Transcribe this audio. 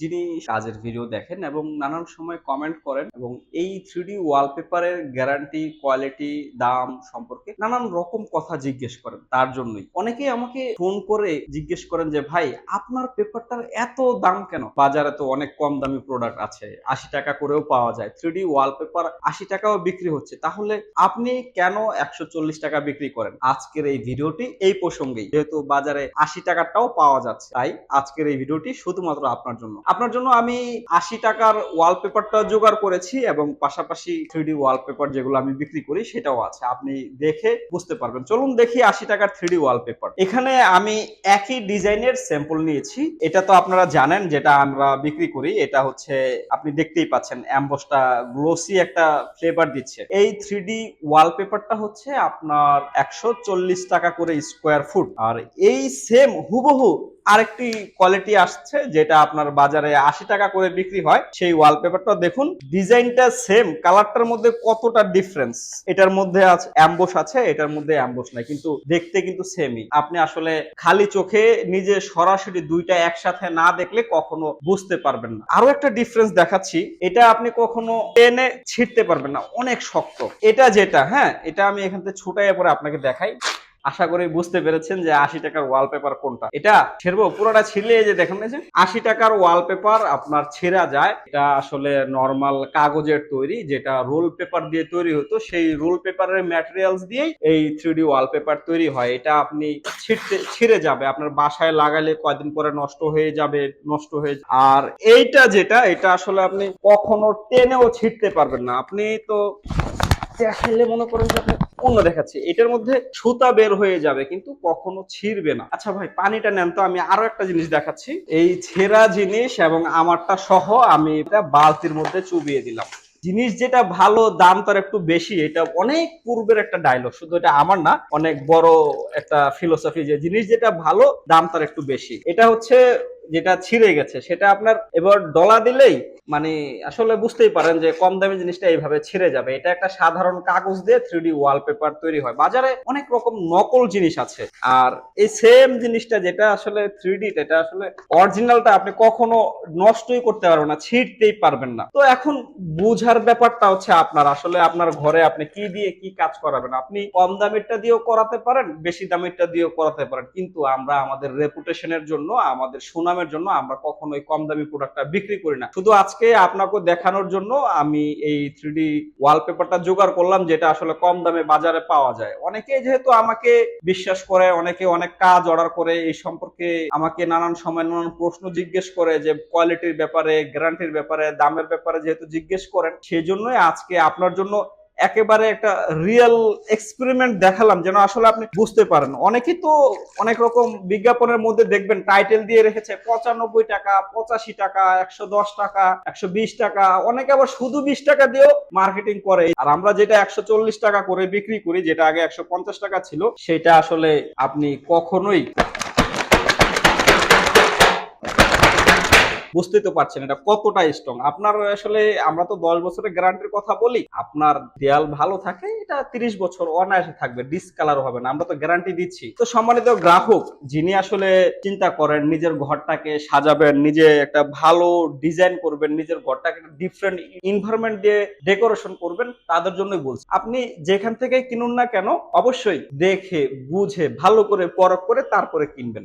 যিনি কাজের ভিডিও দেখেন এবং নানান সময় কমেন্ট করেন এবং এই থ্রিডি ওয়ালপেপারের গ্যারান্টি কোয়ালিটি দাম সম্পর্কে নানান রকম কথা জিজ্ঞেস করেন তার জন্যই। অনেকেই আমাকে ফোন করে জিজ্ঞেস করেন যে, ভাই, আপনার পেপারটার এত দাম কেন? বাজারে তো অনেক কম দামি প্রোডাক্ট আছে, আশি টাকা করেও পাওয়া যায়। থ্রিডি ওয়ালপেপার আশি টাকাও বিক্রি হচ্ছে। তাহলে আপনি কেন একশো চল্লিশ টাকা বিক্রি করেন? আজকের এই ভিডিওটি এই প্রসঙ্গেই। যেহেতু বাজারে আশি টাকাটাও পাওয়া যাচ্ছে, তাই আজকের এই ভিডিওটি শুধুমাত্র আপনার জন্য। আপনার জন্য আমি আশি টাকার ওয়ালপেপারটা জোগাড় করেছি এবং পাশাপাশি থ্রিডি ওয়ালপেপার যেগুলো আমি বিক্রি করি সেটাও আছে। আপনি দেখে বুঝতে পারবেন। চলুন দেখি আশি টাকার থ্রিডি ওয়ালপেপার এখানে আমি একই ডিজাইনের স্যাম্পল নিয়েছি। এটা তো আপনারা জানেন যেটা আমরা বিক্রি করি। এটা হচ্ছে, আপনি দেখতেই পাচ্ছেন অ্যাম্বসটা গ্লোসি একটা ফ্লেভার দিচ্ছে। এই থ্রিডি ওয়ালপেপারটা হচ্ছে আপনার একশো চল্লিশ টাকা করে স্কোয়ার ফুট আর এই সেম হুবহু আরেকটি কোয়ালিটি আসছে, যেটা আপনার বাজারে আশি টাকা করে বিক্রি হয়, সেই ওয়ালপেপারটা দেখুন। ডিজাইনটা সেম কালারটার মধ্যে কতটা ডিফারেন্স এটার মধ্যে অ্যাম্বোস আছে, এটার মধ্যে অ্যাম্বোস নাই, কিন্তু দেখতে কিন্তু সেমই আপনি আসলে খালি চোখে নিজে সরাসরি দুইটা একসাথে না দেখলে কখনো বুঝতে পারবেন না। আরও একটা ডিফারেন্স দেখাচ্ছি, এটা আপনি কখনো টেনে ছিটতে পারবেন না, অনেক শক্ত। এটা যেটা হ্যাঁ এটা আমি এখান থেকে ছুটাইয়া পরে আপনাকে দেখাই। আশা করি বুঝতে পেরেছেন যে আশি টাকার ওয়ালপেপার কোনটা। এটা ছেড়বো, পুরোটা ছিলে যে দেখেন যে আশি টাকার ওয়ালপেপার আপনার ছেঁড়া যায়। এটা আসলে নর্মাল কাগজের তৈরি, যেটা রোল পেপার দিয়ে তৈরি হতো, সেই রোল পেপারের ম্যাটেরিয়ালস দিয়েই এই থ্রিডি ওয়ালপেপার তৈরি হয়। এটা আপনি ছিঁড়তে, ছিঁড়ে যাবে। আপনার বাসায় লাগালে কয়দিন পরে নষ্ট হয়ে যাবে, নষ্ট হয়ে আর এইটা যেটা, এটা আসলে আপনি কখনো টেনেও ছিঁড়তে পারবেন না। আপনি তো দেখাইলে মনে করেন যে আপনি অন্য দেখাচ্ছি। এটার মধ্যে সুতা বের হয়ে যাবে, কিন্তু কখনো ছিঁড়বে না। আচ্ছা ভাই, পানিটা নেন তো, আমি আরও একটা জিনিস দেখাচ্ছি। এই ছেঁড়া জিনিস এবং আমারটা সহ আমি এটা বালতির মধ্যে চুবিয়ে দিলাম। জিনিস যেটা ভালো, দাম তার একটু বেশি, এটা অনেক পূর্বের একটা ডায়লগ শুধু এটা আমার না, অনেক বড় একটা ফিলোসফি যে জিনিস যেটা ভালো, দাম তার একটু বেশি। এটা হচ্ছে যেটা ছিঁড়ে গেছে, সেটা আপনার এবার ডলা দিলেই মানে আসলে বুঝতেই পারেন যে কম দামি জিনিসটা এইভাবে ছিঁড়ে যাবে। এটা একটা সাধারণ কাগজ দিয়ে থ্রি ওয়ালপেপার তৈরি হয়। বাজারে অনেক রকম নকল জিনিস আছে। আর এই সেম জিনিসটা যেটা আসলে থ্রি এটা আসলে অরিজিনালটা আপনি কখনো নষ্টই করতে পারবেন না, ছিঁড়তেই পারবেন না। তো এখন বুঝার ব্যাপারটা হচ্ছে আপনার, আসলে আপনার ঘরে আপনি কি দিয়ে কি কাজ করাবেন? আপনি কম দামেরটা দিয়েও করাতে পারেন, বেশি দামেরটা দিয়েও করাতে পারেন। কিন্তু আমরা আমাদের রেপুটেশনের জন্য, আমাদের সুনামের জন্য আমরা কখনোই কম দামি প্রোডাক্টটা বিক্রি করি না। শুধু আজকে আপনাকে দেখানোর জন্য আমি এই থ্রিডি ওয়ালপেপারটা জোগাড় করলাম, যেটা আসলে কম দামে বাজারে পাওয়া যায়। অনেকে যেহেতু আমাকে বিশ্বাস করে, অনেকে অনেক কাজ অর্ডার করে, এই সম্পর্কে আমাকে নানান সময় নানান প্রশ্ন জিজ্ঞেস করে যে কোয়ালিটির ব্যাপারে গ্যারান্টির ব্যাপারে, দামের ব্যাপারে যেহেতু জিজ্ঞেস করেন সেই জন্যই আজকে আপনার জন্য একেবারে একটা রিয়েল এক্সপেরিমেন্ট দেখালাম যেন আসলে আপনি বুঝতে পারেন। অনেকেই তো অনেক রকম বিজ্ঞাপনের মধ্যে দেখবেন টাইটেল দিয়ে রেখেছে পঁচানব্বই টাকা, পঁচাশি টাকা, একশো দশ টাকা, একশো বিশ টাকা। অনেকে আবার শুধু বিশ টাকা দিয়েও মার্কেটিং করে। আর আমরা যেটা একশো চল্লিশ টাকা করে বিক্রি করি, যেটা আগে একশো পঞ্চাশ টাকা ছিল, সেটা আসলে আপনি কখনোই বুঝতেই তো পারছেন এটা কতটা স্ট্রং আপনার আসলে আমরা তো দশ বছরের গ্যারান্টির কথা বলি, আপনার দেয়াল ভালো থাকে, এটা তিরিশ বছর অনায়াসে থাকবে ডিসকালার হবে না, আমরা তো গ্যারান্টি দিচ্ছি। তো সম্মানিত গ্রাহক, যিনি আসলে চিন্তা করেন নিজের ঘরটাকে সাজাবেন, নিজে একটা ভালো ডিজাইন করবেন, নিজের ঘরটাকে ডিফারেন্ট ইনভারনমেন্ট দিয়ে ডেকোরেশন করবেন, তাদের জন্যই বলছি। আপনি যেখান থেকে কিনুন না কেন, অবশ্যই দেখে, বুঝে, ভালো করে পরখ করে তারপরে কিনবেন।